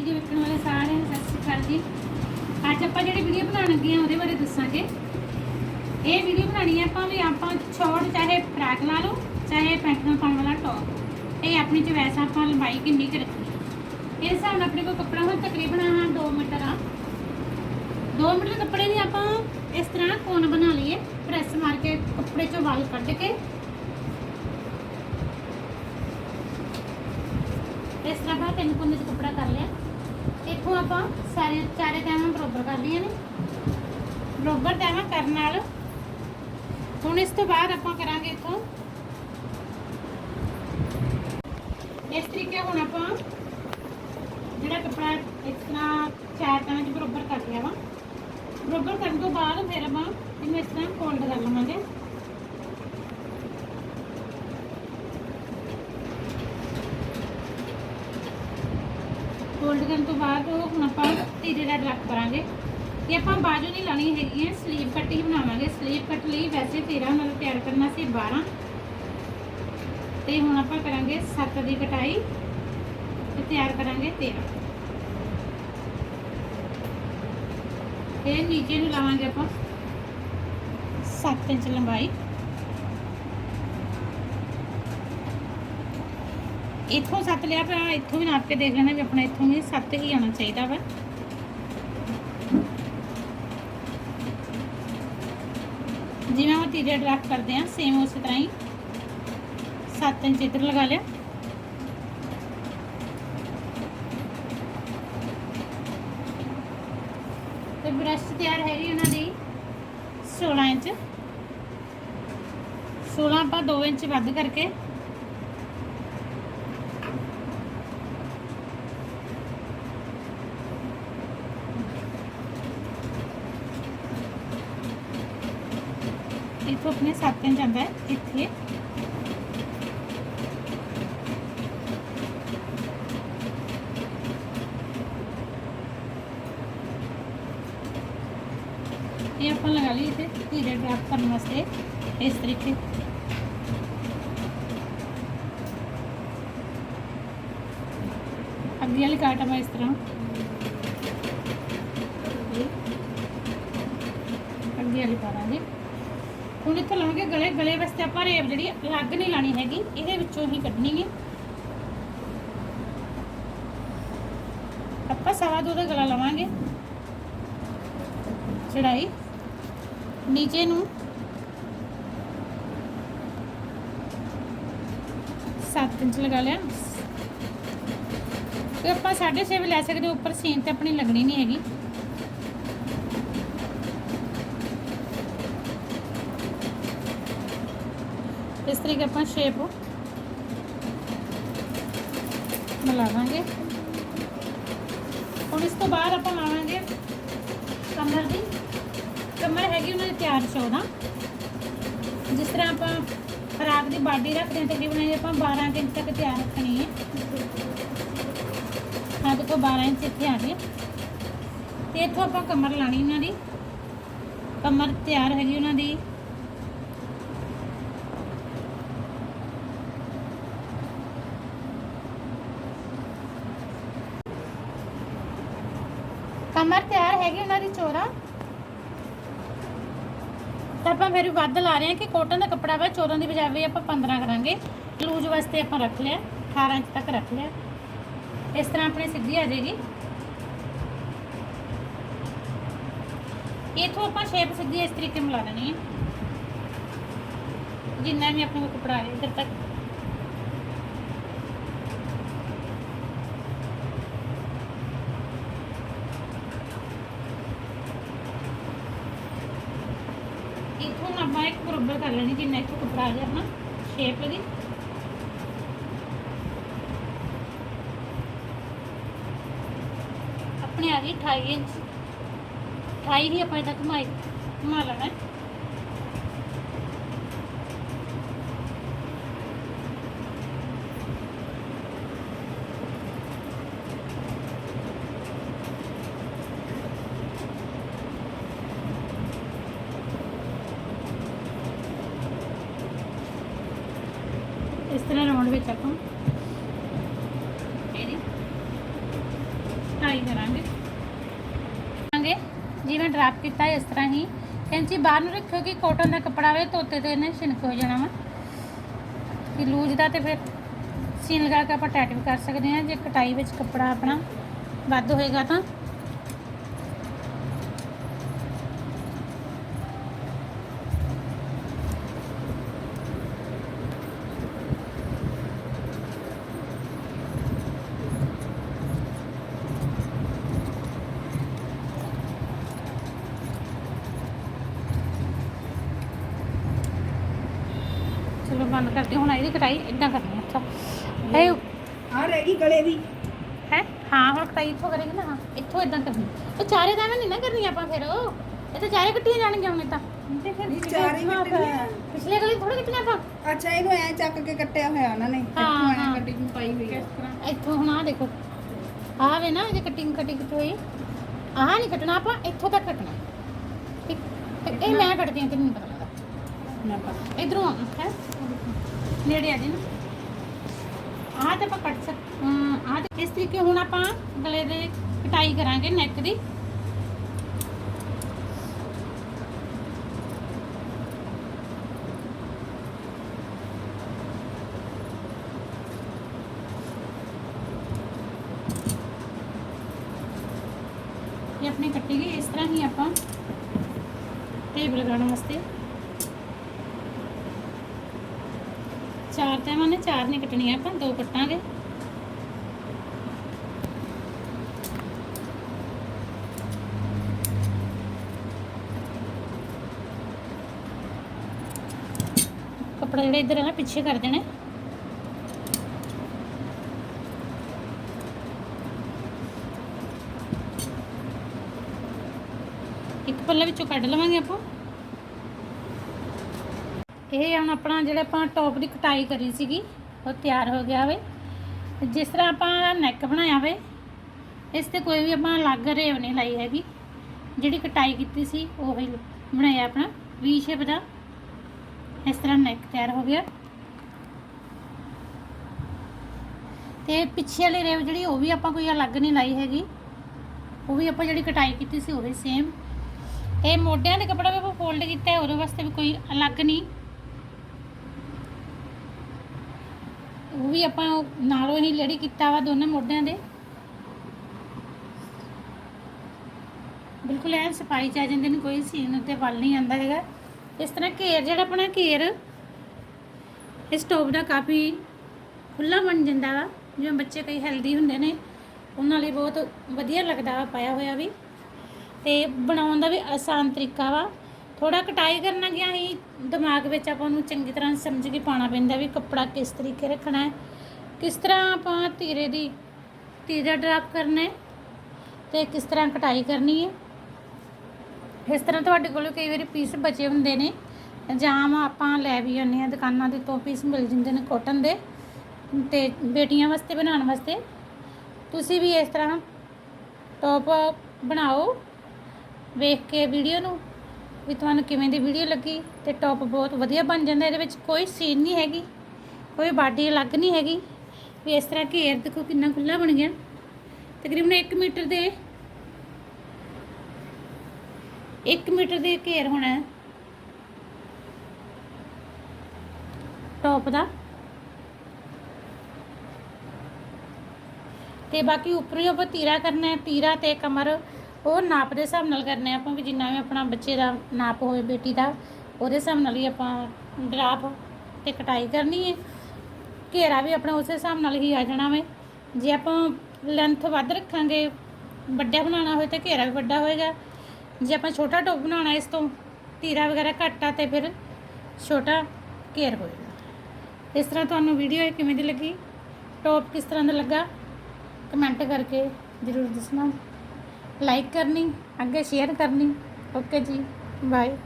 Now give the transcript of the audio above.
Video ਵੇਖਣ ਵਾਲੇ ਸਾਰਿਆਂ ਸਤਿ ਸ਼੍ਰੀ ਅਕਾਲ ਜੀ। ਅੱਜ ਆਪਾਂ ਜਿਹੜੀ ਵੀਡੀਓ ਬਣਾਉਣ ਲੱਗੇ ਹਾਂ ਉਹਦੇ ਬਾਰੇ ਦੱਸਾਂਗੇ। ਇਹ ਵੀਡੀਓ ਬਣਾਣੀ ਹੈ ਆਪਾਂ ਵੀ ਆਪਾਂ ਸ਼ਾਰਟ ਚਾਹੇ ਫਰਾਕ ਲਾ ਲਓ, ਚਾਹੇ ਪੈਂਟ ਨਾਲ ਪਾਉਣ ਵਾਲਾ ਟੌਪ ਇਹ ਆਪਣੀ ਚੋਇਸ ਆਪਾਂ ਲੰਬਾਈ ਕਿੰਨੀ ਕੁ ਰੱਖਣੀ ਇਸ ਹਿਸਾਬ ਨਾਲ ਆਪਣੇ ਕੋਲ ਕੱਪੜਾ ਹੁਣ ਤਕਰੀਬਨ ਆ 2 ਮੀਟਰ ਆ। 2 ਮੀਟਰ ਕੱਪੜੇ ਦੀ ਆਪਾਂ ਇਸ ਤਰ੍ਹਾਂ ਕੋਨ ਬਣਾ ਲਈਏ, ਪ੍ਰੈਸ ਮਾਰ ਕੇ ਕੱਪੜੇ ਚੋਂ ਵਾਲ ਕੱਢ ਕੇ। ਇਸ ਤਰ੍ਹਾਂ ਆਪਾਂ ਤਿੰਨ ਕੋਨੇ ਚ ਕੱਪੜਾ ਕਰ ਲਿਆ। ਇੱਥੋਂ ਆਪਾਂ ਸਾਰੇ ਚਾਰੇ ਤੈਵਾਂ ਬਰੋਬਰ ਕਰ ਲਈਆਂ ਨੇ। ਬਰੋਬਰ ਤੈਵਾਂ ਕਰਨ ਨਾਲ। ਹੁਣ ਇਸ ਤੋਂ ਬਾਅਦ ਆਪਾਂ ਕਰਾਂਗੇ ਇੱਥੋਂ। ਇਸ ਤਰੀਕੇ ਹੁਣ ਆਪਾਂ ਜਿਹੜਾ ਕੱਪੜਾ ਇਸ ਤਰ੍ਹਾਂ ਚਾਰ ਤੈਵਾਂ 'ਚ ਬਰੋਬਰ ਕਰ ਲਿਆ ਵਾ। ਬਰੋਬਰ ਕਰਨ ਤੋਂ ਬਾਅਦ ਫਿਰ ਆਪਾਂ ਇਹਨੂੰ ਇਸ ਤਰ੍ਹਾਂ ਫੋਲਡ ਕਰ ਲਵਾਂਗੇ। ਫੋਲਡ ਕਰਨ ਤੋਂ ਬਾਅਦ ਹੁਣ ਆਪਾਂ ਤੀਰੇ ਦਾ ਡਰਕ ਕਰਾਂਗੇ। ਇਹ ਆਪਾਂ ਬਾਜੂ ਨਹੀਂ ਲਾਣੀ ਹੈਗੀ ਹੈ ਸਲੀਵ ਕੱਟ ਹੀ ਬਣਾਵਾਂਗੇ। ਸਲੀਵ ਕੱਟ ਲਈ ਵੈਸੇ 13 ਨਾਲ ਤਿਆਰ ਕਰਨਾ ਸੀ 12 ਤੇ ਹੁਣ ਆਪਾਂ ਕਰਾਂਗੇ 7 ਦੀ ਕਟਾਈ ਤੇ ਤਿਆਰ ਕਰਾਂਗੇ 13 ਇਹ ਨੀਚੇ ਨੂੰ ਲਾਵਾਂਗੇ ਆਪਾਂ 7 ਇੰਚ ਲੰਬਾਈ। ਇੱਥੋਂ 7 ਲਿਆ ਪਿਆ ਇੱਥੋਂ ਵੀ ਨਾਪ ਕੇ ਦੇਖ ਲੈਣਾ ਵੀ ਆਪਣਾ ਇੱਥੋਂ ਵੀ 7 ਹੀ ਆਉਣਾ ਚਾਹੀਦਾ ਵਾ। ਜਿਵੇਂ ਆਪਾਂ ਤੀਜਾ ਡਰਾਫਟ ਕਰਦੇ ਆ ਸੇਮ ਉਸੇ ਤਰ੍ਹਾਂ ਹੀ। 7 ਇੰਚ ਇੱਧਰ ਲਗਾ ਲਿਆ। ਤੇ ਬ੍ਰਸ਼ ਤਿਆਰ ਹੈਗੀ ਉਹਨਾਂ ਦੀ 16 ਇੰਚ। 16 ਆਪਾਂ 2 ਇੰਚ ਵੱਧ ਕਰਕੇ ਇੱਥੋਂ ਆਪਣੇ 7 ਇੰਚ ਆਉਂਦਾ ਹੈ ਇੱਥੇ ਇਹ ਆਪਾਂ ਲਗਾ ਲਈ ਇੱਥੇ ਧੀਰੇ ਡਰਾਪ ਕਰਨ ਵਾਸਤੇ ਇਸ ਤਰੀਕੇ ਅੱਗੇ ਵਾਲੀ ਕਾਟ ਆਪਾਂ ਇਸ ਤਰ੍ਹਾਂ ਅੱਗੇ ਵਾਲੀ ਪਾ ਦਾਂਗੇ ਹੁਣ ਇੱਥੇ ਲਾਵਾਂਗੇ ਗਲੇ ਗਲੇ ਵਾਸਤੇ ਆਪਾਂ ਰੇਬ ਜਿਹੜੀ ਅਲੱਗ ਨਹੀਂ ਲਾਣੀ ਹੈਗੀ, ਇਹਦੇ ਵਿੱਚੋਂ ਹੀ ਕੱਢਣੀ ਹੈ ਆਪਾਂ ਸਵਾ ਦੋ ਦਾ ਗਲਾ ਲਵਾਂਗੇ। ਚੜਾਈ, ਨੀਚੇ ਨੂੰ। 7 ਇੰਚ ਲਗਾ ਲਿਆ। ਤੇ ਆਪਾਂ 6.5 ਵੀ ਲੈ ਸਕਦੇ, ਉੱਪਰ ਸੀਨ ਤੇ ਆਪਣੀ ਲੱਗਣੀ ਨਹੀਂ ਹੈਗੀ। ਇਸ ਤਰੀਕੇ ਆਪਾਂ ਸ਼ੇਪ ਮਿਲਾਵਾਂਗੇ। ਹੁਣ ਇਸ ਤੋਂ ਬਾਅਦ ਆਪਾਂ ਲਾਵਾਂਗੇ ਕਮਰ ਦੀ। ਕਮਰ ਹੈਗੀ ਉਹਨਾਂ ਦੀ ਤਿਆਰ 14 ਜਿਸ ਤਰ੍ਹਾਂ ਆਪਾਂ ਫਰਾਕ ਦੀ ਬਾਡੀ ਰੱਖਦੇ ਹਾਂ, ਤਕਰੀਬਨ ਇਹ ਆਪਾਂ 12 ਕੁ ਇੰਚ ਤੱਕ ਤਿਆਰ ਰੱਖਣੀ ਹੈ। ਹਾਂ ਦੇਖੋ 12 ਇੰਚ ਇੱਥੇ ਆ ਗਏ। ਤੇ ਇੱਥੋਂ ਆਪਾਂ ਕਮਰ ਲਾਣੀ ਉਹਨਾਂ ਦੀ। ਕਮਰ ਤਿਆਰ ਹੈਗੀ ਉਹਨਾਂ ਦੀ ਕਮਰ ਤਿਆਰ ਹੈਗੀ ਉਹਨਾਂ ਦੀ ਚੋਰਾ। ਤਾਂ ਆਪਾਂ ਫਿਰ ਵੱਧ ਲਾ ਰਹੇ ਹਾਂ ਕਿ ਕੋਟਨ ਦਾ ਕੱਪੜਾ ਵਾ 14 ਦੀ ਬਜਾਏ ਆਪਾਂ 15 ਕਰਾਂਗੇ। ਲੂਜ਼ ਵਾਸਤੇ ਆਪਾਂ ਰੱਖ ਲਿਆ 18 ਇੰਚ ਤੱਕ ਰੱਖ ਲਿਆ। ਇਸ ਤਰ੍ਹਾਂ ਆਪਣੀ ਸਿੱਧੀ ਆ ਜਾਏਗੀ। ਇਥੋਂ ਆਪਾਂ ਸ਼ੇਪ ਸਿੱਧੀ ਇਸ ਤਰੀਕੇ ਮਿਲਾ ਦੇਣੀ ਹੈ ਜਿੰਨਾ ਵੀ ਆਪਣੇ ਕੋਲ ਕੱਪੜਾ ਹੈ, ਇੱਧਰ ਤੱਕ ਇਥੋਂ ਆਪਾਂ ਇੱਕ ਬਰਾਬਰ ਕਰ ਲੈਣੀ, ਜਿੰਨਾ ਇੱਥੋਂ ਕੱਪੜਾ ਆ ਗਿਆ ਸ਼ੇਪ ਦੀ ਆਪਣੇ ਆ ਗਈ 28 ਇੰਚ। 28 ਹੀ ਆਪਾਂ ਤੱਕ ਘੁਮਾਈ, ਘੁਮਾ ਲੈਣਾ। ਇਸ ਤਰ੍ਹਾਂ ਰਾਉਂਡ ਵਿੱਚ ਆਪਾਂ ਇਹਦੀ ਕਟਾਈ ਕਰਾਂਗੇ। ਕਰਾਂਗੇ, ਜਿਵੇਂ ਡਰਾਪ ਕੀਤਾ ਇਸ ਤਰ੍ਹਾਂ ਹੀ। ਕੈਂਚੀ ਬਾਹਰ ਨੂੰ ਰੱਖਿਓ ਕਿ ਕੋਟਨ ਦਾ ਕੱਪੜਾ ਹੋਵੇ, ਧੋਤੇ ਤੇ ਇਹਨੇ ਛਿਣਕ ਹੋ ਜਾਣਾ ਵਾ। ਕਿ ਲੂਜ ਦਾ ਤੇ ਫਿਰ ਸੀਨ ਲਗਾ ਕੇ ਆਪਾਂ ਟੈਟ ਵੀ ਕਰ ਸਕਦੇ ਹਾਂ। ਜੇ ਕਟਾਈ ਵਿੱਚ ਕੱਪੜਾ ਆਪਣਾ ਵੱਧ ਹੋਏਗਾ ਤਾਂ। ਕਰਦੇ। ਹੁਣ ਇਹਦੀ ਕਟਾਈ ਇਦਾਂ ਕਰਨੀ ਹੈ ਅੱਛਾ। ਇਹ ਆ ਰਹਿ ਗਈ ਗਲੇ ਦੀ। ਹੈ? ਹਾਂ ਹੁਣ ਕਟਾਈ ਇੱਥੋਂ ਕਰੇਗੀ ਨਾ ਹਾਂ ਇੱਥੋਂ ਇਦਾਂ ਕਰਨੀ। ਉਹ ਚਾਰੇ ਤਾਂ ਨਹੀਂ ਨਾ ਕਰਨੀ ਆਪਾਂ ਫਿਰ। ਉਹ ਇਹ ਤਾਂ ਚਾਰੇ ਕੱਟੀਆਂ ਜਾਣਗੀਆਂ ਹੁਣ ਇਹ ਤਾਂ। ਤੇ ਫਿਰ ਚਾਰੇ ਕੱਟਣੀਆਂ। ਪਿਛਲੇ ਗਲੀ ਥੋੜੀ ਕੱਟੀਆਂ ਆਪਾਂ। ਅੱਛਾ ਇਹਨੂੰ ਐ ਚੱਕ ਕੇ ਕੱਟਿਆ ਹੋਇਆ ਉਹਨਾਂ ਨੇ। ਇੱਥੋਂ। ਐ ਕਟਿੰਗ ਪਾਈ ਹੋਈ ਹੈ ਇੱਥੋਂ ਹੁਣ ਆ ਦੇਖੋ। ਆ ਵੇ ਨਾ ਜੇ ਕਟਿੰਗ ਕਟਿੰਗ ਹੋਈ ਆਹ ਨਹੀਂ ਕੱਟਣਾ ਆਪਾਂ ਇੱਥੋਂ ਤੱਕ ਕੱਟਣਾ। ਇਹ ਮੈਂ ਕੱਟਦੀ ਹਾਂ ਤੇ ਮੈਨੂੰ ਪਤਾ ਇਧਰੋਂ ਹੈ? ਨੇੜੇ ਆ ਜੀ ਆਹ ਤੇ ਆਪਾਂ ਕੱਟ ਸਕ ਆਹ ਤੇ ਇਸ ਤਰੀਕੇ ਹੁਣ ਆਪਾਂ ਗਲੇ ਦੇ ਕਟਾਈ ਕਰਾਂਗੇ ਨੈਕ ਦੀ। ਇਹ ਆਪਣੀ ਕੱਟੀ ਗਈ, ਇਸ ਤਰ੍ਹਾਂ ਹੀ ਆਪਾਂ ਟੇਪ ਲਗਾਉਣ ਵਾਸਤੇ। ਚਾਰ ਤੈਵਾਂ ਨੇ ਚਾਰ ਨਹੀਂ ਕੱਟਣੀਆਂ, ਆਪਾਂ ਦੋ ਕੱਟਾਂਗੇ। ਕੱਪੜਾ ਜਿਹੜਾ ਇੱਧਰ ਹੈ ਨਾ, ਪਿੱਛੇ ਕਰ ਦੇਣਾ। ਇੱਕ ਪੱਲਾ ਵਿੱਚੋਂ ਕੱਢ ਲਵਾਂਗੇ ਆਪਾਂ। ਇਹ ਹੁਣ ਆਪਣਾ ਜਿਹੜਾ ਆਪਾਂ ਟੌਪ ਦੀ ਕਟਾਈ ਕਰੀ ਸੀਗੀ, ਉਹ ਤਿਆਰ ਹੋ ਗਿਆ ਵੇ। ਜਿਸ ਤਰ੍ਹਾਂ ਆਪਾਂ ਨੈਕ ਬਣਾਇਆ ਵੇ, ਇਸ ਤੇ ਕੋਈ ਵੀ ਆਪਾਂ ਅਲੱਗ ਰੇਵ ਨਹੀਂ ਲਾਈ ਹੈਗੀ। ਜਿਹੜੀ ਕਟਾਈ ਕੀਤੀ ਸੀ, ਉਹੀ ਬਣਾਇਆ ਆਪਣਾ ਵੀ ਸ਼ੇਪ ਦਾ। ਇਸ ਤਰ੍ਹਾਂ ਨੈਕ ਤਿਆਰ ਹੋ ਗਿਆ। ਤੇ ਪਿੱਛੇ ਵਾਲੀ ਰੇਵ ਜਿਹੜੀ, ਉਹ ਵੀ ਆਪਾਂ ਕੋਈ ਅਲੱਗ ਨਹੀਂ ਲਾਈ ਹੈਗੀ। ਉਹ ਵੀ ਆਪਾਂ ਜਿਹੜੀ ਕਟਾਈ ਕੀਤੀ ਸੀ, ਉਹੀ ਸੇਮ ਇਹ ਮੋਢਿਆਂ ਦੇ ਕੱਪੜਾ ਵੀ ਆਪਾਂ ਫੋਲਡ ਕੀਤਾ ਹੈ ਉਹਦੇ ਵਾਸਤੇ ਵੀ ਕੋਈ ਅਲੱਗ ਨਹੀਂ। ਉਹ ਵੀ ਆਪਾਂ ਨਾਲੋਂ ਹੀ ਲੜੀ ਕੀਤਾ ਵਾ ਦੋਨੇ ਮੋਢਿਆਂ ਦੇ। ਬਿਲਕੁਲ ਐਨ ਸਫ਼ਾਈ ਚ ਆ ਜਾਂਦੇ ਨੇ, ਕੋਈ ਸੀਨ ਉੱਤੇ ਵੱਲ ਨਹੀਂ ਆਂਦਾ ਹੈਗਾ। ਇਸ ਤਰ੍ਹਾਂ ਘੇਰ, ਜਿਹੜਾ ਆਪਣਾ ਘੇਰ, ਇਸ ਟੋਪ ਦਾ ਕਾਫੀ ਖੁੱਲਾ ਬਣ ਜਾਂਦਾ ਵਾ, ਜਿਵੇਂ ਬੱਚੇ ਕਈ ਹੈਲਦੀ ਹੁੰਦੇ ਨੇ, ਉਹਨਾਂ ਲਈ ਬਹੁਤ ਵਧੀਆ ਲੱਗਦਾ ਵਾ, ਪਾਇਆ ਹੋਇਆ ਵੀ। ਤੇ ਬਣਾਉਣ ਦਾ ਵੀ ਆਸਾਨ ਤਰੀਕਾ ਵਾ। ਥੋੜਾ ਕਟਾਈ ਕਰਨਾ ਗਿਆ ਹੀ ਦਿਮਾਗ ਵਿੱਚ ਆਪਾਂ ਨੂੰ ਚੰਗੀ ਤਰ੍ਹਾਂ ਸਮਝ ਕੇ ਪਾਣਾ ਪੈਂਦਾ ਵੀ ਕੱਪੜਾ ਕਿਸ ਤਰੀਕੇ ਰੱਖਣਾ ਹੈ। ਕਿਸ ਤਰ੍ਹਾਂ ਆਪਾਂ ਤੀਰੇ ਦੀ ਤੀਰਾ ਡਰਾਪ ਕਰਨਾ ਹੈ ਤੇ ਕਿਸ ਤਰ੍ਹਾਂ ਕਟਾਈ ਕਰਨੀ ਹੈ। ਇਸ ਤਰ੍ਹਾਂ ਤੁਹਾਡੇ ਕੋਲ ਕਈ ਵਾਰੀ ਪੀਸ ਬਚੇ ਹੁੰਦੇ ਨੇ ਜਾਂ ਆਪਾਂ ਲੈ ਵੀ ਆਉਂਦੇ ਆ ਦੁਕਾਨਾਂ ਦੇ ਤੋਂ ਪੀਸ ਮਿਲ ਜਾਂਦੇ ਨੇ ਕਾਟਨ ਦੇ ਤੇ ਬੇਟੀਆਂ ਵਾਸਤੇ, ਬਣਾਉਣ ਵਾਸਤੇ। ਤੁਸੀਂ ਵੀ ਇਸ ਤਰ੍ਹਾਂ ਟੌਪ ਬਣਾਓ, ਵੇਖ ਕੇ ਵੀਡੀਓ ਨੂੰ। ਵੀ ਤੁਹਾਨੂੰ ਕਿਵੇਂ ਦੀ ਵੀਡੀਓ ਲੱਗੀ ਤੇ ਟੌਪ ਬਹੁਤ ਵਧੀਆ ਬਣ ਜਾਂਦਾ, ਇਹਦੇ ਵਿੱਚ ਕੋਈ ਸੀਨ ਨਹੀਂ ਹੈਗੀ, ਕੋਈ ਬਾਡੀ ਅਲੱਗ ਨਹੀਂ ਹੈਗੀ। ਵੀ ਇਸ ਤਰ੍ਹਾਂ ਘੇਰ ਦੇਖੋ ਕਿੰਨਾ ਖੁੱਲਾ ਬਣ ਗਿਆ। ਤਕਰੀਬਨ 1 ਮੀਟਰ ਦੇ 1 ਮੀਟਰ ਦੇ ਘੇਰ ਹੋਣਾ ਹੈ। ਟੌਪ ਦਾ। ਤੇ ਬਾਕੀ ਉੱਪਰੋਂ ਆਪਾਂ ਤੀਰਾ ਕਰਨਾ ਹੈ, ਤੀਰਾ ਤੇ ਕਮਰ ਉਹ ਨਾਪ ਦੇ ਹਿਸਾਬ ਨਾਲ ਕਰਨੇ ਆਪਾਂ ਵੀ ਜਿੰਨਾ ਵੀ ਆਪਣਾ ਬੱਚੇ ਦਾ ਨਾਪ ਹੋਵੇ, ਬੇਟੀ ਦਾ, ਉਹਦੇ ਹਿਸਾਬ ਨਾਲ ਹੀ ਆਪਾਂ ਡਰਾਪ ਤੇ ਕਟਾਈ ਕਰਨੀ ਹੈ ਘੇਰਾ ਵੀ ਆਪਣਾ ਉਸੇ ਹਿਸਾਬ ਨਾਲ ਹੀ ਆ ਜਾਣਾ ਵੇ। ਜੇ ਆਪਾਂ ਲੈਂਥ ਵੱਧ ਰੱਖਾਂਗੇ ਵੱਡਾ ਬਣਾਉਣਾ ਹੋਏ ਤਾਂ ਘੇਰਾ ਵੀ ਵੱਡਾ ਹੋਏਗਾ। ਜੇ ਆਪਾਂ ਛੋਟਾ ਟੋਪ ਬਣਾਉਣਾ ਇਸ ਤੋਂ, ਤੀਰਾ ਵਗੈਰਾ ਘੱਟ ਆ ਤੇ ਫਿਰ ਛੋਟਾ ਘੇਰ ਹੋਏਗਾ। ਇਸ ਤਰ੍ਹਾਂ ਤੁਹਾਨੂੰ ਵੀਡੀਓ ਕਿਵੇਂ ਦੀ ਲੱਗੀ? ਟੋਪ ਕਿਸ ਤਰ੍ਹਾਂ ਦਾ ਲੱਗਾ? ਕਮੈਂਟ ਕਰਕੇ ਜ਼ਰੂਰ ਦੱਸਣਾ। ਲਾਈਕ ਕਰਨੀ ਅੱਗੇ ਸ਼ੇਅਰ ਕਰਨੀ। ਓਕੇ ਜੀ ਬਾਏ